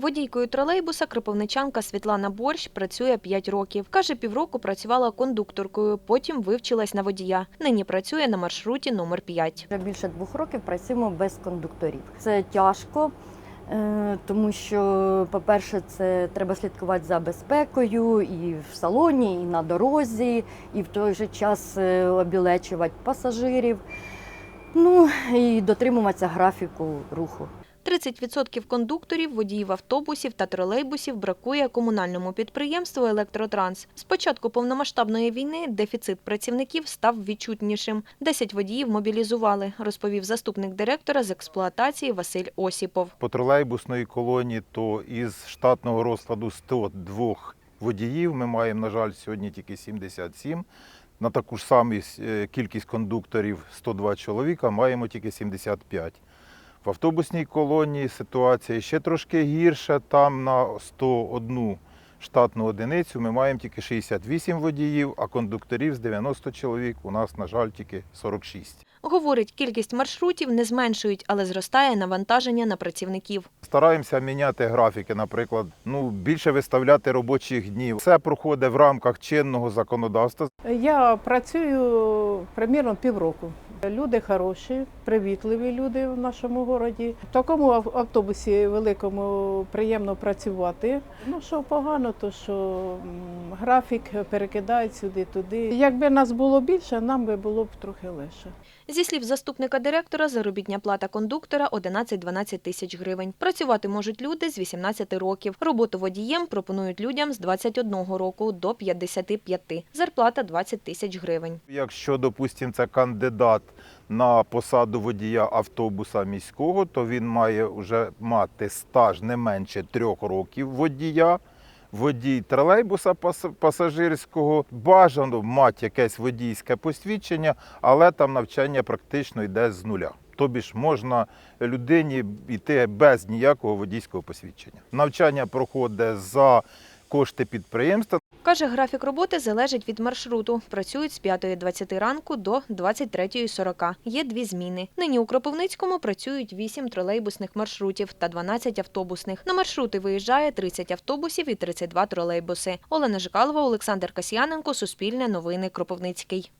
Водійкою тролейбуса кропивничанка Світлана Борщ працює 5 років. Каже, півроку працювала кондукторкою, потім вивчилась на водія. Нині працює на маршруті номер 5. Вже більше двох років працюємо без кондукторів. Це тяжко, е, тому що, по-перше, це треба слідкувати за безпекою і в салоні, і на дорозі, і в той же час е, обілечувати пасажирів. Ну і дотримуватися графіку руху. 30% кондукторів, водіїв автобусів та тролейбусів бракує комунальному підприємству «Електротранс». З початку повномасштабної війни дефіцит працівників став відчутнішим. 10 водіїв мобілізували, розповів заступник директора з експлуатації Василь Осіпов. По тролейбусної колонії, то із штатного розкладу 102 водіїв ми маємо, на жаль, сьогодні тільки 77. На таку ж саму е, кількість кондукторів 102 чоловіка маємо тільки 75. В автобусній колонії ситуація ще трошки гірша. Там на 101 штатну одиницю ми маємо тільки 68 водіїв, а кондукторів з 90 чоловік у нас, на жаль, тільки 46. Говорить, кількість маршрутів не зменшують, але зростає навантаження на працівників. Стараємося міняти графіки, наприклад, ну більше виставляти робочих днів. Все проходить в рамках чинного законодавства. Я працюю примірно півроку. Люди хороші, привітливі люди в нашому городі. В такому автобусі великому приємно працювати. Ну що погано, то що графік перекидають сюди-туди. Якби нас було більше, нам би було б трохи легше. Зі слів заступника директора, заробітня плата кондуктора 11-12 тисяч гривень. Працювати можуть люди з 18 років. Роботу водієм пропонують людям з 21 року до 55. Зарплата 20 тисяч гривень. Якщо, допустимо, це кандидат на посаду водія автобуса міського, то він має вже мати стаж не менше трьох років водія. Водій тролейбуса пасажирського бажано мати якесь водійське посвідчення, але там навчання практично йде з нуля. Тобі ж можна людині йти без ніякого водійського посвідчення. Навчання проходить за кошти підприємства. Каже, графік роботи залежить від маршруту. Працюють з 5.20 ранку до 23.40. Є дві зміни. Нині у Кропивницькому працюють 8 тролейбусних маршрутів та 12 автобусних. На маршрути виїжджає 30 автобусів і 32 тролейбуси. Олена Жикалова, Олександр Касьяненко, Суспільне новини Кропивницький.